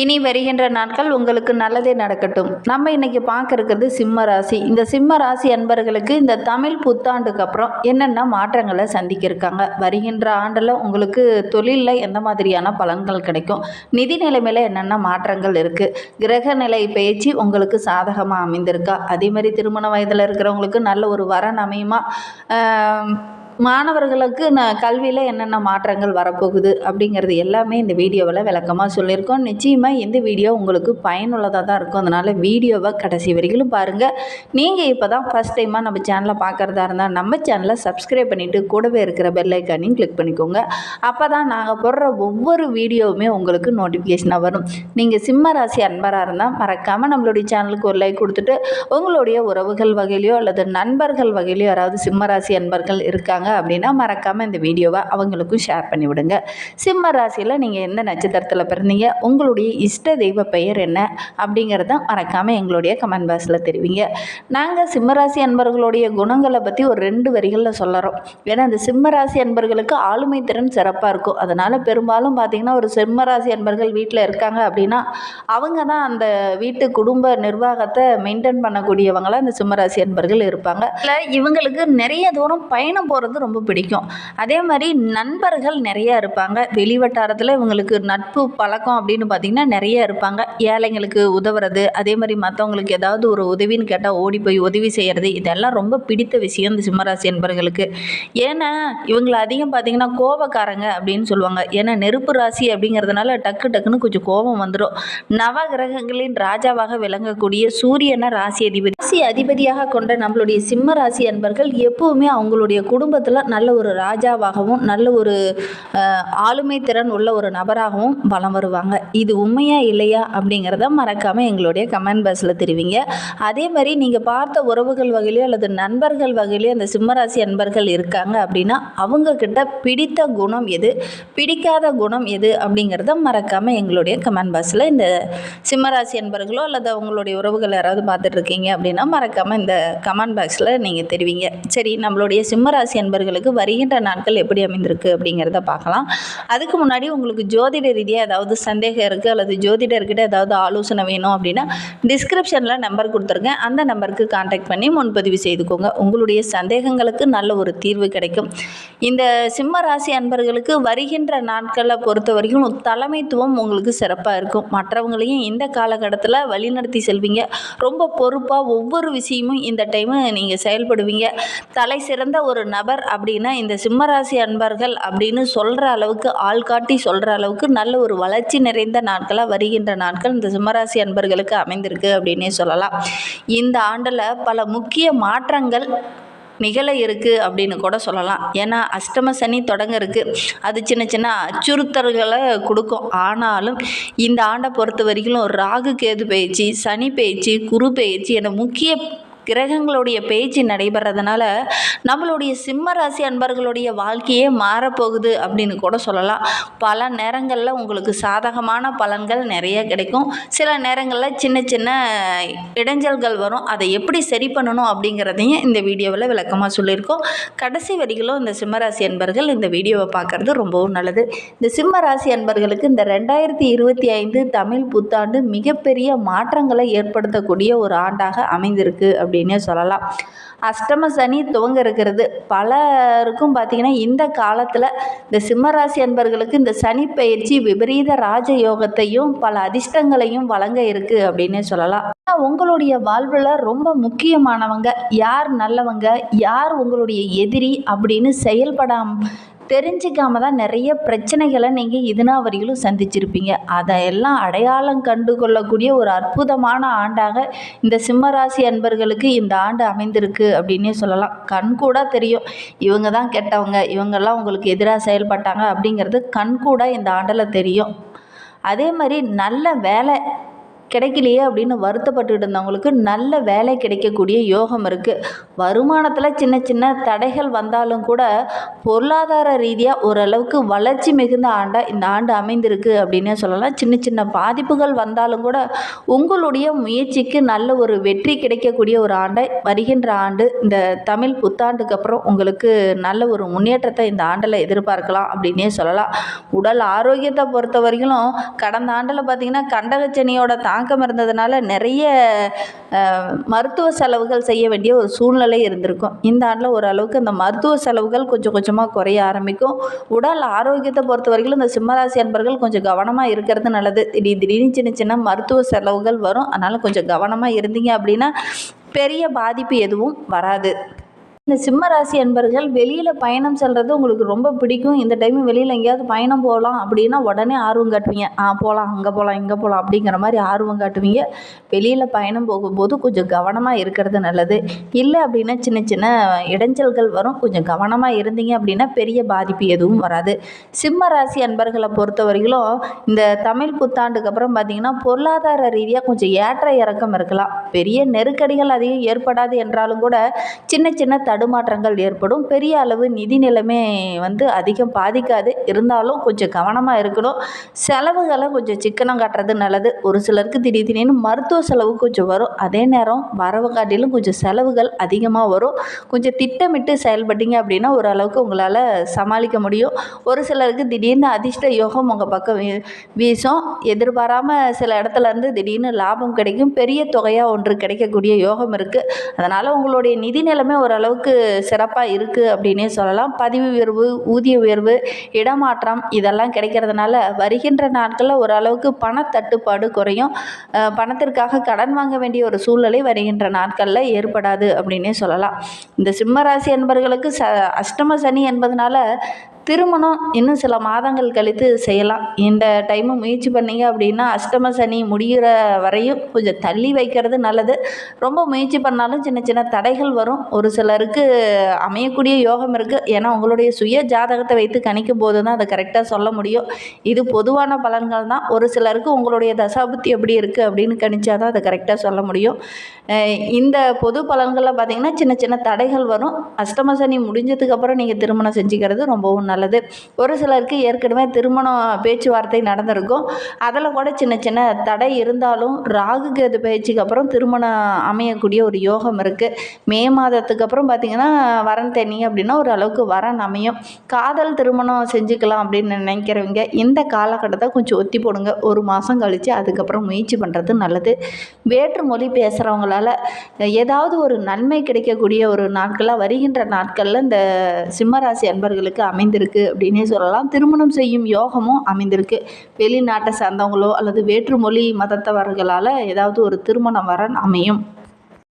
இனி வருகின்ற நாட்கள் உங்களுக்கு நல்லதே நடக்கட்டும். நம்ம இன்னைக்கு பார்க்க இருக்கிறது சிம்ம ராசி. இந்த சிம்ம ராசி அன்பர்களுக்கு இந்த தமிழ் புத்தாண்டுக்கு அப்புறம் என்னென்ன மாற்றங்களை சந்திக்க இருக்காங்க வருகின்ற ஆண்டில் உங்களுக்கு தொழிலில் எந்த மாதிரியான பலன்கள் கிடைக்கும்? நிதி நிலைமையில் என்னென்ன மாற்றங்கள் இருக்குது கிரக நிலை பேச்சு உங்களுக்கு சாதகமாக அமைந்திருக்கா? அதே மாதிரி திருமண வயதில் இருக்கிறவங்களுக்கு நல்ல ஒரு வரன் அமையுமா? மாணவர்களுக்கு நான் கல்வியில் என்னென்ன மாற்றங்கள் வரப்போகுது அப்படிங்கிறது எல்லாமே இந்த வீடியோவில் விளக்கமாக சொல்லியிருக்கோம். நிச்சயமாக இந்த வீடியோ உங்களுக்கு பயனுள்ளதாக தான் இருக்கும். அதனால் வீடியோவை கடைசி வரைக்கும் பாருங்கள் நீங்கள் இப்போ தான் ஃபஸ்ட் டைமாக நம்ம சேனலை பார்க்குறதா இருந்தால் நம்ம சேனலை சப்ஸ்கிரைப் பண்ணிவிட்டு கூடவே இருக்கிற பெல்லைக்கானையும் கிளிக் பண்ணிக்கோங்க. அப்போ தான் நாங்கள் போடுற ஒவ்வொரு வீடியோவுமே உங்களுக்கு நோட்டிஃபிகேஷனாக வரும். நீங்கள் சிம்ம ராசி அன்பராக இருந்தால் மறக்காமல் நம்மளுடைய சேனலுக்கு ஒரு லைக் கொடுத்துட்டு உங்களுடைய உறவுகள் வகையிலையோ அல்லது நண்பர்கள் வகையிலையோ யாராவது சிம்ம ராசி அன்பர்கள் இருக்காங்க அப்படின்னா மறக்காமல் இந்த வீடியோவை அவங்களுக்கும் ஷேர் பண்ணி விடுங்க. சிம்ம ராசியில் நீங்கள் எந்த நட்சத்திரத்தில் பிறந்தீங்க? உங்களுடைய இஷ்ட தெய்வ பெயர் என்ன? அப்படிங்கிறத மறக்காமல் எங்களுடைய கமெண்ட் பாக்ஸில் தெரிவிங்க. நாங்கள் சிம்மராசி அன்பர்களுடைய குணங்களை பற்றி ஒரு ரெண்டு வரிகளில் சொல்லறோம். ஏன்னா இந்த சிம்மராசி அன்பர்களுக்கு ஆளுமை திறன் சிறப்பாக இருக்கும். அதனால் பெரும்பாலும் பார்த்திங்கன்னா ஒரு சிம்மராசி அன்பர்கள் வீட்டில் இருக்காங்க அப்படின்னா அவங்க தான் அந்த வீட்டு குடும்ப நிர்வாகத்தை மெயின்டைன் பண்ணக்கூடியவங்களாக இந்த சிம்மராசி அன்பர்கள் இருப்பாங்க. இல்லை இவங்களுக்கு நிறைய தூரம் பயணம் போகிறது ரொம்ப பிடிக்கும். அதே மாதிரி நண்பர்கள் நிறைய இருப்பாங்க. வெளிவட்டாரத்தில் இவங்களுக்கு நட்பு பழக்கம் அப்படின்னு பார்த்திங்கன்னா நிறைய இருப்பாங்க. ஏழைங்களுக்கு உதவுறது அதே மாதிரி மற்றவங்களுக்கு ஏதாவது ஒரு உதவின்னு கேட்டால் ஓடி போய் உதவி செய்கிறது இதெல்லாம் ரொம்ப பிடித்த விஷயம் இந்த சிம்மராசி என்பர்களுக்கு ஏன்னா இவங்களை அதிகம் பார்த்திங்கன்னா கோபக்காரங்க அப்படின்னு சொல்லுவாங்க. ஏன்னா நெருப்பு ராசி அப்படிங்கிறதுனால டக்கு டக்குன்னு கொஞ்சம் கோபம் வந்துடும் நவ கிரகங்களின் ராஜாவாக விளங்கக்கூடிய சூரியனை ராசி அதிபதி ராசி அதிபதியாக கொண்ட நம்மளுடைய சிம்ம ராசி அன்பர்கள் எப்பவுமே அவங்களுடைய குடும்பத்தை குடும்பத்தில் நல்ல ஒரு ராஜாவாகவும் நல்ல ஒரு ஆளுமை திறன் உள்ள ஒரு நபராகவும் பலம் வருவாங்க. இது உண்மையா இல்லையா அப்படிங்கிறத மறக்காமல் எங்களுடைய கமெண்ட் பாக்ஸில் தெரிவிங்க. அதே மாதிரி நீங்கள் பார்த்த உறவுகள் வகையிலையோ அல்லது நண்பர்கள் வகையிலையோ அந்த சிம்மராசி அன்பர்கள் இருக்காங்க அப்படின்னா அவங்கக்கிட்ட பிடித்த குணம் எது பிடிக்காத குணம் எது அப்படிங்கிறத மறக்காமல் எங்களுடைய கமெண்ட் பாக்ஸில் இந்த சிம்மராசி அன்பர்களோ அல்லது அவங்களுடைய உறவுகள் யாராவது பார்த்துட்ருக்கீங்க அப்படின்னா மறக்காமல் இந்த கமெண்ட் பாக்ஸில் நீங்கள் தெரிவிங்க. சரி நம்மளுடைய சிம்மராசி நண்பர்களுக்கு வருகின்ற நாட்கள் எப்படி அமைந்திருக்கு அப்படிங்கிறத பார்க்கலாம். அதுக்கு முன்னாடி உங்களுக்கு ஜோதிட ரீதியாக ஏதாவது சந்தேகம் இருக்குது அல்லது ஜோதிடர்கிட்ட ஏதாவது ஆலோசனை வேணும் அப்படின்னா டிஸ்கிரிப்ஷனில் நம்பர் கொடுத்துருக்கேன். அந்த நம்பருக்கு காண்டாக்ட் பண்ணி முன்பதிவு செய்துக்கோங்க. உங்களுடைய சந்தேகங்களுக்கு நல்ல ஒரு தீர்வு கிடைக்கும். இந்த சிம்ம ராசி அன்பர்களுக்கு வருகின்ற நாட்களை பொறுத்த வரைக்கும் தலைமைத்துவம் உங்களுக்கு சிறப்பாக இருக்கும். மற்றவங்களையும் இந்த காலகட்டத்தில் வழிநடத்தி செல்வீங்க. ரொம்ப பொறுப்பாக ஒவ்வொரு விஷயமும் இந்த டைமு நீங்கள் செயல்படுவீங்க. தலை சிறந்த ஒரு நபர் அப்படின்னா இந்த சிம்மராசி அன்பர்கள் அப்படின்னு சொல்கிற அளவுக்கு ஆள் காட்டி சொல்கிற அளவுக்கு நல்ல ஒரு வளர்ச்சி நிறைந்த நாட்களாக வருகின்ற நாட்கள் இந்த சிம்மராசி அன்பர்களுக்கு அமைந்திருக்கு அப்படின்னே சொல்லலாம். இந்த ஆண்டில் பல முக்கிய மாற்றங்கள் நிகழ இருக்குது அப்படின்னு கூட சொல்லலாம். ஏன்னா அஷ்டம சனி தொடங்க இருக்குது அது சின்ன சின்ன அச்சுறுத்தல்களை கொடுக்கும். ஆனாலும் இந்த ஆண்டை பொறுத்த வரைக்கும் ராகு கேது பயிற்சி சனி பயிற்சி குரு பயிற்சி என முக்கிய கிரகங்களுடைய பேச்சு நடைபெறதுனால நம்மளுடைய சிம்ம ராசி அன்பர்களுடைய வாழ்க்கையே மாறப்போகுது அப்படின்னு கூட சொல்லலாம். பல நேரங்களில் உங்களுக்கு சாதகமான பலன்கள் நிறைய கிடைக்கும். சில நேரங்களில் சின்ன சின்ன இடைஞ்சல்கள் வரும். அதை எப்படி சரி பண்ணணும் அப்படிங்கிறதையும் இந்த வீடியோவில் விளக்கமாக சொல்லியிருக்கோம். கடைசி வரிகளும் இந்த சிம்மராசி அன்பர்கள் இந்த வீடியோவை பார்க்குறது ரொம்பவும் நல்லது. இந்த சிம்ம ராசி அன்பர்களுக்கு இந்த ரெண்டாயிரத்தி இருபத்தி ஐந்து தமிழ் புத்தாண்டு மிகப்பெரிய மாற்றங்களை ஏற்படுத்தக்கூடிய ஒரு ஆண்டாக அமைந்திருக்கு அப்படின்னு சொல்லலாம். அஷ்டம சனி துவங்க இருக்கிறது. பலருக்கும் பார்த்திங்கன்னா இந்த காலத்தில் இந்த சிம்மராசி அன்பர்களுக்கு இந்த சனி பயிற்சி விபரீத ராஜயோகத்தையும் பல அதிர்ஷ்டங்களையும் வழங்க இருக்குது அப்படின்னே சொல்லலாம். ஆனால் உங்களுடைய வாழ்வில் ரொம்ப முக்கியமானவங்க யார் நல்லவங்க? யார் உங்களுடைய எதிரி அப்படின்னு செயல்படாம தெரிஞ்சிக்காம தான் நிறைய பிரச்சனைகளை நீங்கள் இதுனா வரையிலும் சந்திச்சிருப்பீங்க. அதையெல்லாம் அடையாளம் கண்டு கொள்ளக்கூடிய ஒரு அற்புதமான ஆண்டாக இந்த சிம்மராசி அன்பர்களுக்கு இந்த ஆண்டு அமைந்திருக்கு அப்படின்னே சொல்லலாம். கண் கூட தெரியும். இவங்க தான் கெட்டவங்க. இவங்கெல்லாம் உங்களுக்கு எதிராக செயல்பட்டாங்க அப்படிங்கிறது கண் கூட இந்த ஆண்டில் தெரியும். அதே மாதிரி நல்ல வேலை கிடைக்கலையே அப்படின்னு வருத்தப்பட்டுட்டு இருந்தவங்களுக்கு நல்ல வேலை கிடைக்கக்கூடிய யோகம் இருக்குது வருமானத்தில் சின்ன சின்ன தடைகள் வந்தாலும் கூட பொருளாதார ரீதியாக ஓரளவுக்கு வளர்ச்சி மிகுந்த ஆண்டாக இந்த ஆண்டு அமைந்திருக்கு அப்படின்னே சொல்லலாம். சின்ன சின்ன பாதிப்புகள் வந்தாலும் கூட உங்களுடைய முயற்சிக்கு நல்ல ஒரு வெற்றி கிடைக்கக்கூடிய ஒரு ஆண்டை வருகின்ற ஆண்டு இந்த தமிழ் புத்தாண்டுக்கு அப்புறம் உங்களுக்கு நல்ல ஒரு முன்னேற்றத்தை இந்த ஆண்டில் எதிர்பார்க்கலாம் அப்படின்னே சொல்லலாம். உடல் ஆரோக்கியத்தை பொறுத்த வரைக்கும் கடந்த ஆண்டில் பார்த்திங்கன்னா கண்டகச்சனியோட தாக்கம் இருந்ததுனால நிறைய மருத்துவ செலவுகள் செய்ய வேண்டிய ஒரு சூழ்நிலை இருந்திருக்கும். இந்த ஆண்டில் ஓரளவுக்கு அந்த மருத்துவ செலவுகள் கொஞ்சம் கொஞ்சமாக குறைய ஆரம்பிக்கும். உடல் ஆரோக்கியத்தை பொறுத்த வரைக்கும் இந்த சிம்மராசி அன்பர்கள் கொஞ்சம் கவனமாக இருக்கிறது நல்லது. திடீர் திடீர்னு சின்ன சின்ன மருத்துவ செலவுகள் வரும். அதனால் கொஞ்சம் கவனமாக இருந்தீங்க அப்படின்னா பெரிய பாதிப்பு எதுவும் வராது. இந்த சிம்ம ராசி அன்பர்கள் வெளியில் பயணம் செல்கிறது உங்களுக்கு ரொம்ப பிடிக்கும். இந்த டைம் வெளியில் எங்கேயாவது பயணம் போகலாம் அப்படின்னா உடனே ஆர்வம் காட்டுவீங்க. ஆ போகலாம் அங்கே போகலாம் இங்கே போகலாம் அப்படிங்கிற மாதிரி ஆர்வம் காட்டுவீங்க. வெளியில் பயணம் போகும்போது கொஞ்சம் கவனமாக இருக்கிறது நல்லது. இல்லை அப்படின்னா சின்ன சின்ன இடைஞ்சல்கள் வரும். கொஞ்சம் கவனமாக இருந்தீங்க அப்படின்னா பெரிய பாதிப்பு எதுவும் வராது. சிம்ம ராசி அன்பர்களை பொறுத்த வரையிலும் இந்த தமிழ் புத்தாண்டுக்கு அப்புறம் பார்த்தீங்கன்னா பொருளாதார ரீதியாக கொஞ்சம் ஏற்ற இறக்கம் இருக்கலாம். பெரிய நெருக்கடிகள் அதிகம் ஏற்படாது என்றாலும் கூட சின்ன சின்ன தடுமாற்றங்கள் ஏற்படும். பெரிய அளவு நிதி நிலைமை வந்து அதிகம் பாதிக்காது. இருந்தாலும் கொஞ்சம் கவனமாக இருக்கணும். செலவுகளை கொஞ்சம் சிக்கனம் காட்டுறது நல்லது. ஒரு சிலருக்கு திடீர் திடீர்னு மருத்துவ செலவு கொஞ்சம் வரும். அதே நேரம் வரவு காட்டிலும் கொஞ்சம் செலவுகள் அதிகமாக வரும். கொஞ்சம் திட்டமிட்டு செயல்பட்டீங்க அப்படின்னா ஓரளவுக்கு உங்களால் சமாளிக்க முடியும். ஒரு சிலருக்கு திடீர்னு அதிர்ஷ்ட யோகம் உங்கள் பக்கம் வீ- வீசும். எதிர்பாராமல் சில இடத்துல இருந்து திடீர்னு லாபம் கிடைக்கும். பெரிய தொகையாக ஒன்று கிடைக்கக்கூடிய யோகம் இருக்குது அதனால் உங்களுடைய நிதி நிலைமை ஓரளவுக்கு சிறப்பாக இருக்குது அப்படின்னே சொல்லலாம். பதிவு உயர்வு ஊதிய உயர்வு இடமாற்றம் இதெல்லாம் கிடைக்கிறதுனால வருகின்ற நாட்களில் ஓரளவுக்கு பணத்தட்டுப்பாடு குறையும். பணத்திற்காக கடன் வாங்க வேண்டிய ஒரு சூழ்நிலை வருகின்ற நாட்களில் ஏற்படாது அப்படின்னே சொல்லலாம். இந்த சிம்மராசி என்பவர்களுக்கு ச அஷ்டம சனி என்பதனால திருமணம் இன்னும் சில மாதங்கள் கழித்து செய்யலாம். இந்த டைமு முயற்சி பண்ணீங்க அப்படின்னா அஷ்டம சனி முடிகிற வரையும் கொஞ்சம் தள்ளி வைக்கிறது நல்லது. ரொம்ப முயற்சி பண்ணாலும் சின்ன சின்ன தடைகள் வரும். ஒரு சிலருக்கு அமையக்கூடிய யோகம் இருக்குது ஏன்னா உங்களுடைய சுய ஜாதகத்தை வைத்து கணிக்கும் போது தான் அதை கரெக்டாக சொல்ல முடியும். இது பொதுவான பலன்கள் தான். ஒரு சிலருக்கு உங்களுடைய தசாபுத்தி எப்படி இருக்குது அப்படின்னு கணிச்சா தான் அதை கரெக்டாக சொல்ல முடியும். இந்த பொது பலன்களில் பார்த்தீங்கன்னா சின்ன சின்ன தடைகள் வரும். அஷ்டம சனி முடிஞ்சதுக்கப்புறம் நீங்கள் திருமணம் செஞ்சுக்கிறது ரொம்பவும் நல்லது. நல்லது. ஒரு சிலருக்கு ஏற்கனவே திருமணம் பேச்சுவார்த்தை நடந்திருக்கும். அதில் கூட சின்ன சின்ன தடை இருந்தாலும் ராகு கேது பயிற்சிக்கு அப்புறம் திருமணம் அமையக்கூடிய ஒரு யோகம் இருக்குது மே மாதத்துக்கு அப்புறம் பார்த்திங்கன்னா வரன் தேனீங்க அப்படின்னா ஒரு அளவுக்கு வரன் அமையும். காதல் திருமணம் செஞ்சுக்கலாம் அப்படின்னு நினைக்கிறவங்க இந்த காலகட்டத்தை கொஞ்சம் ஒத்தி போடுங்க. ஒரு மாதம் கழித்து அதுக்கப்புறம் முயற்சி பண்ணுறது நல்லது. வேற்று மொழி பேசுகிறவங்களால ஏதாவது ஒரு நன்மை கிடைக்கக்கூடிய ஒரு நாட்களாக வருகின்ற நாட்களில் இந்த சிம்மராசி அன்பர்களுக்கு அமைந்திருக்கு. அப்படின்னே சொல்லலாம். திருமணம் செய்யும் யோகமும் அமைந்திருக்கு. வெளிநாட்டை சார்ந்தவங்களோ அல்லது வேற்று மொழி மதத்தவர்களால் ஏதாவது ஒரு திருமணம் வரன் அமையும்.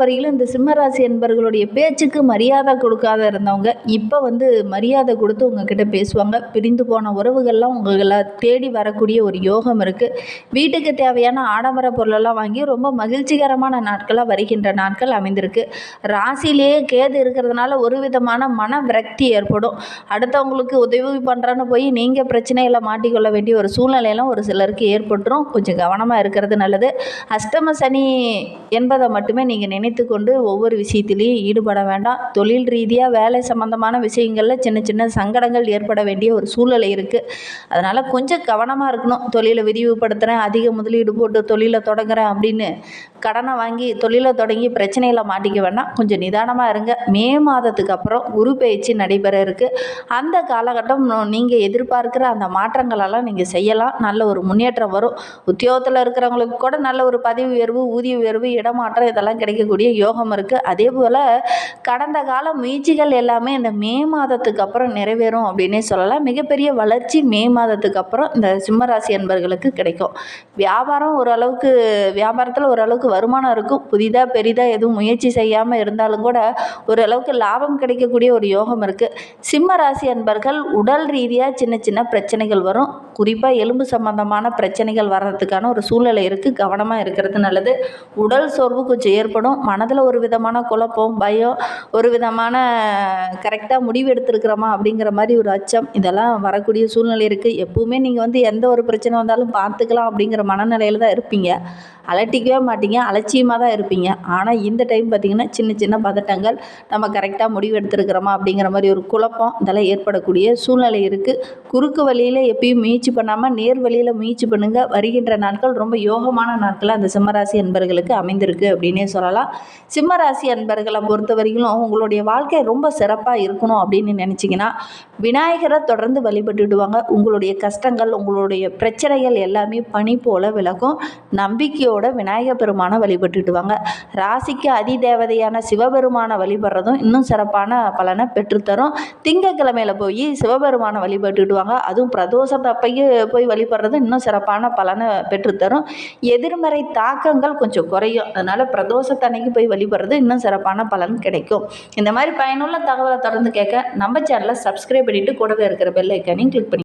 வரையிலும் இந்த சிம்மராசி என்பர்களுடைய பேச்சுக்கு மரியாதை கொடுக்காத இருந்தவங்க இப்போ வந்து மரியாதை கொடுத்து உங்ககிட்ட பேசுவாங்க. பிரிந்து போன உறவுகள்லாம் உங்களை தேடி வரக்கூடிய ஒரு யோகம் இருக்குது வீட்டுக்கு தேவையான ஆடம்பர பொருளெல்லாம் வாங்கி ரொம்ப மகிழ்ச்சிகரமான நாட்களாக வருகின்ற நாட்கள் அமைந்திருக்கு. ராசியிலேயே கேது இருக்கிறதுனால ஒரு விதமான மன விரக்தி ஏற்படும். அடுத்தவங்களுக்கு உதவி பண்ணுறான்னு போய் நீங்கள் பிரச்சனைகளை மாட்டிக்கொள்ள வேண்டிய ஒரு சூழ்நிலையெல்லாம் ஒரு சிலருக்கு ஏற்பட்டுரும். கொஞ்சம் கவனமாக இருக்கிறது நல்லது. அஷ்டம சனி என்பதை மட்டுமே நீங்கள் நினைத்து கொண்டு ஒவ்வொரு விஷயத்திலையும் ஈடுபட வேண்டாம். தொழில் ரீதியாக வேலை சம்பந்தமான விஷயங்களில் சின்ன சின்ன சங்கடங்கள் ஏற்பட வேண்டிய ஒரு சூழ்நிலை இருக்குது அதனால் கொஞ்சம் கவனமாக இருக்கணும். தொழிலை விரிவுபடுத்துகிறேன் அதிக முதலீடு போட்டு தொழிலை தொடங்குறேன் அப்படின்னு கடனை வாங்கி தொழிலை தொடங்கி பிரச்சனையில் மாட்டிக்க வேண்டாம். கொஞ்சம் நிதானமாக இருங்க. மே மாதத்துக்கு அப்புறம் குரு பயிற்சி நடைபெற இருக்குது அந்த காலகட்டம் நீங்கள் எதிர்பார்க்குற அந்த மாற்றங்களெல்லாம் நீங்கள் செய்யலாம். நல்ல ஒரு முன்னேற்றம் வரும். உத்தியோகத்தில் இருக்கிறவங்களுக்கு கூட நல்ல ஒரு பதவி உயர்வு ஊதிய உயர்வு இடமாற்றம் இதெல்லாம் கிடைக்கக்கூடிய யோகம் இருக்குது அதே போல் கடந்த கால முயற்சிகள் எல்லாமே இந்த மே மாதத்துக்கு அப்புறம் நிறைவேறும் அப்படின்னே சொல்லலாம். மிகப்பெரிய வளர்ச்சி மே மாதத்துக்கு அப்புறம் இந்த சிம்மராசி என்பர்களுக்கு கிடைக்கும். வியாபாரம் ஓரளவுக்கு வியாபாரத்தில் ஓரளவுக்கு வருமானம் இருக்கும். புதிதாக பெரிதாக எதுவும் முயற்சி செய்யாமல் இருந்தாலும் கூட ஓரளவுக்கு லாபம் கிடைக்கக்கூடிய ஒரு யோகம் இருக்குது சிம்ம ராசி அன்பர்கள் உடல் ரீதியாக சின்ன சின்ன பிரச்சனைகள் வரும். குறிப்பாக எலும்பு சம்பந்தமான பிரச்சனைகள் வர்றதுக்கான ஒரு சூழ்நிலை இருக்குது கவனமாக இருக்கிறது நல்லது. உடல் சோர்வு கொஞ்சம் ஏற்படும். மனதில் ஒரு விதமான குழப்பம் பயம் ஒரு விதமான கரெக்டாக முடிவு எடுத்திருக்கிறோமா அப்படிங்கிற மாதிரி ஒரு அச்சம். இதெல்லாம் வரக்கூடிய சூழ்நிலை இருக்குது எப்போவுமே நீங்கள் வந்து எந்த ஒரு பிரச்சனை வந்தாலும் பார்த்துக்கலாம் அப்படிங்கிற மனநிலையில் தான் இருப்பீங்க. அலட்டிக்கவே மாட்டீங்க. அலட்சியமாக தான் இருப்பீங்க. ஆனால் இந்த டைம் பார்த்திங்கன்னா சின்ன சின்ன பதட்டங்கள் நம்ம கரெக்டாக முடிவு எடுத்திருக்கிறோமா அப்படிங்கிற மாதிரி ஒரு குழப்பம் இதெல்லாம் ஏற்படக்கூடிய சூழ்நிலை இருக்குது குறுக்கு வழியில் எப்பயும் முயற்சி பண்ணாமல் நேர் வழியில் முயற்சி பண்ணுங்கள் வருகின்ற நாட்கள் ரொம்ப யோகமான நாட்களாக அந்த சிம்மராசி என்பர்களுக்கு அமைந்திருக்கு அப்படின்னே சொல்லலாம். சிம்மராசி அன்பர்களை பொறுத்த வரைக்கும் உங்களுடைய வாழ்க்கை ரொம்ப சிறப்பாக இருக்கணும் அப்படின்னு நினச்சிங்கன்னா விநாயகரை தொடர்ந்து வழிபட்டுடுவாங்க. உங்களுடைய கஷ்டங்கள் உங்களுடைய பிரச்சனைகள் எல்லாமே பனி போல விலகும். நம்பிக்கையோட விநாயகர் பெருமானை வழிபட்டுடுவாங்க. ராசிக்கு அதிதேவதையான சிவபெருமானை வழிபடுறதும் இன்னும் சிறப்பான பலனை பெற்றுத்தரும். திங்கக்கிழமையில் போய் சிவபெருமானை வழிபட்டுடுவாங்க. அதுவும் பிரதோஷத்தப்பையே போய் வழிபடுறது இன்னும் சிறப்பான பலனை பெற்றுத்தரும். எதிர்மறை தாக்கங்கள் கொஞ்சம் குறையும். அதனால் பிரதோஷத்தன்னைக்கு போய் வழிபடுறது இன்னும் சிறப்பான பலன் கிடைக்கும். இந்த மாதிரி பயனுள்ள தகவலை தொடர்ந்து கேட்க நம்ம சேனலை சப்ஸ்கிரைப் பண்ணிவிட்டு கூடவே இருக்கிற பெல் ஐக்கானையும் கிளிக் பண்ணி